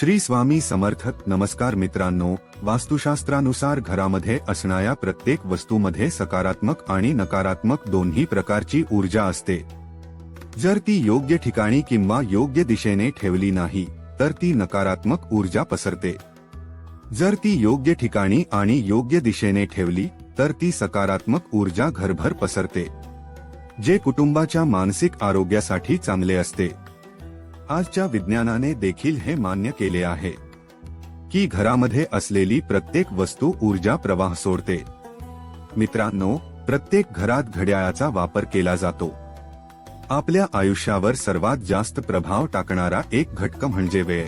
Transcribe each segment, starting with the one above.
श्री स्वामी समर्थक नमस्कार मित्रांनो वास्तुशास्त्रानुसार घरामध्ये असणाऱ्या प्रत्येक वस्तूमध्ये सकारात्मक आणि नकारात्मक दोन्ही प्रकारची ऊर्जा असते. जर ती योग्य ठिकाणी किंवा योग्य दिशेने ठेवली नाही तर ती नकारात्मक ऊर्जा पसरते. जर ती योग्य ठिकाणी आणि योग्य दिशेने ठेवली तर ती सकारात्मक ऊर्जा घरभर पसरते. जे कुटुंबाच्या मानसिक आरोग्यासाठी चांगले असते. आजच्या विज्ञानाने देखील हे मान्य केले आहे की घरामध्ये असलेली प्रत्येक वस्तू ऊर्जा प्रवाह सोडते. मित्रांनो प्रत्येक घरात घड्याळाचा वापर केला जातो. आपल्या आयुष्यावर सर्वात जास्त प्रभाव टाकणारा एक घटक म्हणजे वेळ.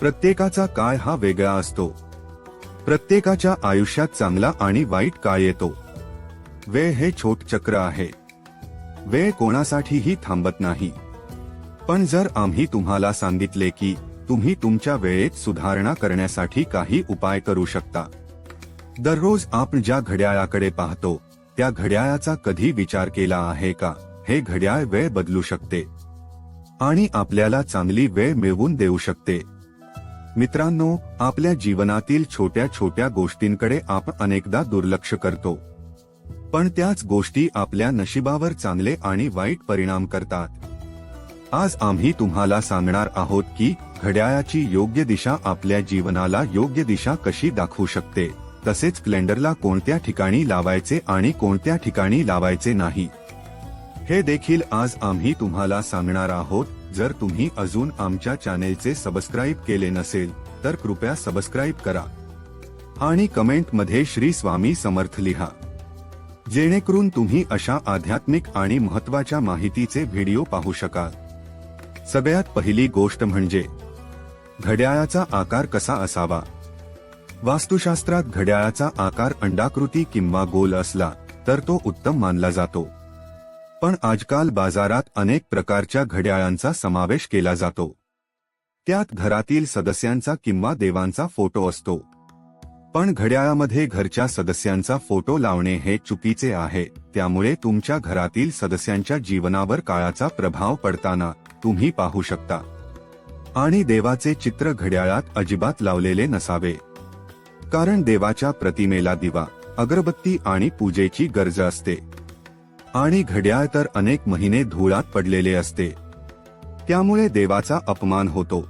प्रत्येकाचा काळ हा वेगळा असतो. प्रत्येकाच्या आयुष्यात चांगला आणि वाईट काळ येतो. वेळ हे छोट चक्र आहे. वेळ कोणासाठीही थांबत नाही. पण जर आम्ही तुम्हाला सांगितले की तुम्ही तुमच्या वेळेत सुधारणा करण्यासाठी काही उपाय करू शकता. दररोज आपण ज्या घड्याळाकडे पाहतो त्या घड्याळाचा कधी विचार केला आहे का? हे घड्याळ वेळ बदलू शकते. आणि आपल्याला चांगली वेळ मिळवून देऊ शकते. मित्रांनो आपल्या जीवनातील छोट्या छोट्या गोष्टींकडे आपण अनेकदा दुर्लक्ष करतो. पण त्याच गोष्टी आपल्या नशिबावर चांगले आणि वाईट परिणाम करतात. आज आम्ही तुम्हाला सांगणार आहोत की घड्याळाची योग्य दिशा आपल्या जीवनाला योग्य दिशा कशी दाखवू शकते. तसेच क्लेंडरला कोणत्या ठिकाणी लावायचे आणि कोणत्या ठिकाणी लावायचे नाही. हे देखील आज आम्ही तुम्हाला सांगणार आहोत. जर तुम्ही अजून आमच्या चॅनेलचे सबस्क्राईब केले नसेल तर कृपया सबस्क्राईब करा. आणि कमेंटमध्ये श्री स्वामी समर्थ लिहा. जेणेकरून तुम्ही अशा आध्यात्मिक आणि महत्त्वाच्या माहितीचे व्हिडिओ पाहू शकाल. सगळ्यात पहिली गोष्ट म्हणजे घड्याळाचा आकार कसा असावा? वास्तुशास्त्रात घड्याळाचा आकार अंडाकृती किंवा गोल असला तर तो उत्तम मानला जातो. पण आजकाल बाजारात अनेक प्रकारच्या घड्याळांचा समावेश केला जातो. त्यात घरातील सदस्यांचा किंवा देवांचा फोटो असतो. पण घड्याळामध्ये घरच्या सदस्यांचा फोटो लावणे हे चुकीचे आहे त्यामुळे तुमच्या घरातील सदस्यांच्या जीवनावर काळाचा प्रभाव पडताना तुम्ही पाहू शकता. आणि देवाचे चित्र घड्याळात अजिबात लावलेले नसावे. कारण देवाच्या प्रतिमेला दिवा अगरबत्ती आणि पूजेची गरज असते. आणि घड्याळ तर अनेक महिने धुळात पडलेले असते. त्यामुळे देवाचा अपमान होतो.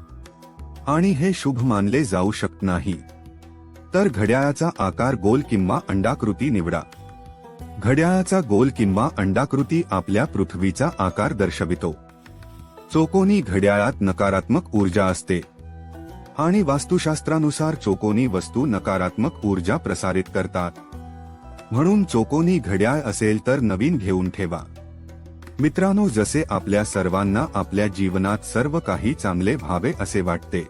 आणि हे शुभ मानले जाऊ शकत नाही. तर घड्याळाचा आकार गोल किंवा अंडाकृती निवडा. घड्याळाचा गोल किंवा अंडाकृती आपल्या पृथ्वीचा आकार दर्शवितो. चोकोनी घड्याळात नकारात्मक ऊर्जा असते. आणि वास्तुशास्त्रानुसार चोकोनी वस्तू नकारात्मक ऊर्जा प्रसारित करतात. म्हणून चोकोनी घड्याळ असेल तर नवीन घेऊन ठेवा. मित्रांनो जसे आपल्या सर्वांना आपल्या जीवनात सर्व काही चांगले व्हावे असे वाटते.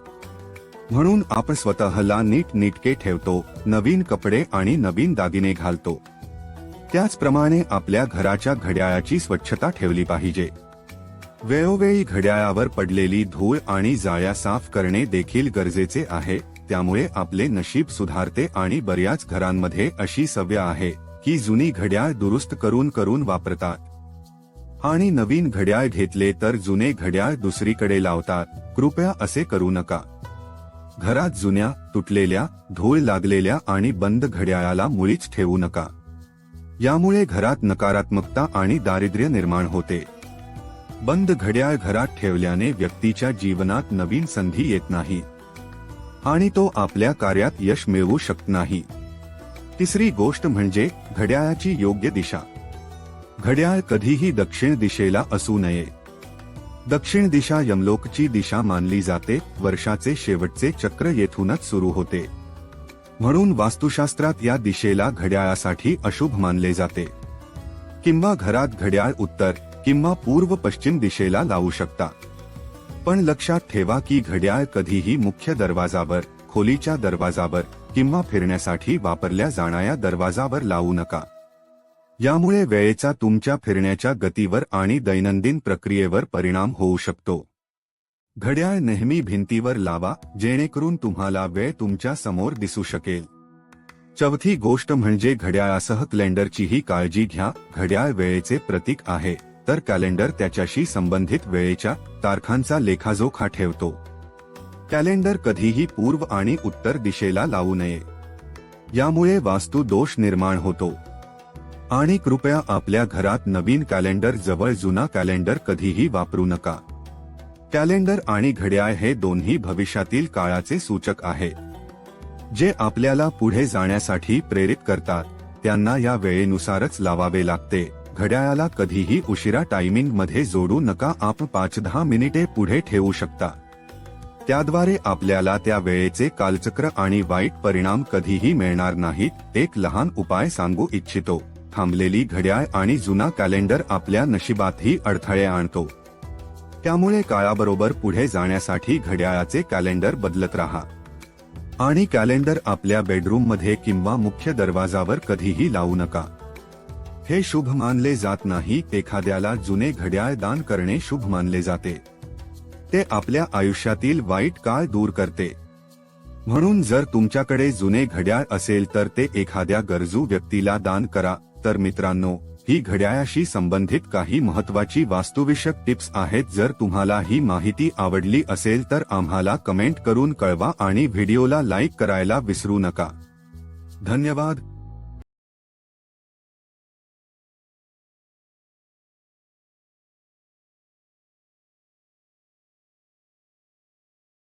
म्हणून आपण स्वतःला नीट नीटके ठेवतो नवीन कपडे आणि नवीन दागिने घालतो. त्याचप्रमाणे आपल्या घराच्या घड्याळाची स्वच्छता ठेवली पाहिजे. वेळोवेळी घड्याळावर पडलेली धूळ आणि जाळ्या साफ करणे देखील गरजेचे आहे. त्यामुळे आपले नशीब सुधारते आणि बऱ्याच घरांमध्ये अशी सवय आहे की जुनी घड्याळ दुरुस्त करून करून वापरतात. आणि नवीन घड्याळ घेतले तर जुने घड्याळ दुसरीकडे लावतात. कृपया असे करू नका. घरात जुन्या तुटलेल्या धूळ लागलेल्या आणि बंद घड्याळाला मुळीच ठेवू नका. यामुळे घरात नकारात्मकता आणि दारिद्र्य निर्माण होते. बंद घड्याळ घरात ठेवल्याने व्यक्तीच्या जीवनात नवीन संधी येत नाही. आणि तो आपल्या कार्यात यश मिळवू शकत नाही. तिसरी गोष्ट म्हणजे घड्याळाची योग्य दिशा. घड्याळ कधीही दक्षिण दिशेला असू नये. दक्षिण दिशा यमलोकची दिशा मानली जाते वर्षाचे शेवटचे चक्र येथूनच सुरू होते. म्हणून वास्तुशास्त्रात या दिशेला घड्याळासाठी अशुभ मानले जाते. किंवा घरात घड्याळ उत्तर किंवा पूर्व पश्चिम दिशेला लावू शकता. पण लक्षात ठेवा की घड्याळ कधीही मुख्य दरवाजावर खोलीच्या दरवाजावर किंवा फिरण्यासाठी वापरल्या जाणाऱ्या दरवाजावर लावू नका. यामुळे वेळेचा तुमच्या फिरण्याच्या गतीवर आणि दैनंदिन प्रक्रियेवर परिणाम होऊ शकतो. घड्याळ नेहमी भिंतीवर लावा जेणेकरून तुम्हाला वेळ तुमच्यासमोर दिसू शकेल. चौथी गोष्ट म्हणजे घड्याळासह क्लेंडरचीही काळजी घ्या घड्याळ वेळेचे प्रतीक आहे. तर कॅलेंडर त्याच्याशी संबंधित वेळेच्या तारखांचा लेखाजोखा ठेवतो. कॅलेंडर कधीही पूर्व आणि उत्तर दिशेला लावू नये. यामुळे वास्तू दोष निर्माण होतो. आणि कृपया आपल्या घरात नवीन कॅलेंडर जवळ जुना कॅलेंडर कधीही वापरू नका. कॅलेंडर आणि घड्याळ हे दोन्ही भविष्यातील काळाचे सूचक आहे. जे आपल्याला पुढे जाण्यासाठी प्रेरित करतात त्यांना या वेळेनुसारच लावावे लागते. घड्याळाला कधीही उशिरा टायमिंगमध्ये जोडू नका. आप पाच दहा मिनिटे पुढे ठेवू शकता. त्याद्वारे आपल्याला त्या वेळेचे कालचक्र आणि वाईट परिणाम कधीही मिळणार नाहीत. एक लहान उपाय सांगू इच्छितो. थांबलेली घड्याळ आणि जुना कॅलेंडर आपल्या नशिबातही अडथळे आणतो. त्यामुळे काळाबरोबर पुढे जाण्यासाठी घड्याळाचे कॅलेंडर बदलत राहा. आणि कॅलेंडर आपल्या बेडरूममध्ये किंवा मुख्य दरवाजावर कधीही लावू नका. हे शुभ मानले जात नाही एखाद्याला जुने घड्याळ दान करणे शुभ मानले जाते. ते आपल्या आयुष्यातील वाईट काळ दूर करते. म्हणून जर तुमच्याकडे जुने घड्याळ असेल तर ते एखाद्या गरजू व्यक्तीला दान करा. तर मित्रांनो ही घड्याळाशी संबंधित काही महत्वाची वास्तुविषयक टिप्स आहेत. जर तुम्हाला ही माहिती आवडली असेल तर आम्हाला कमेंट करून कळवा आणि व्हिडिओला लाईक करायला विसरू नका. धन्यवाद.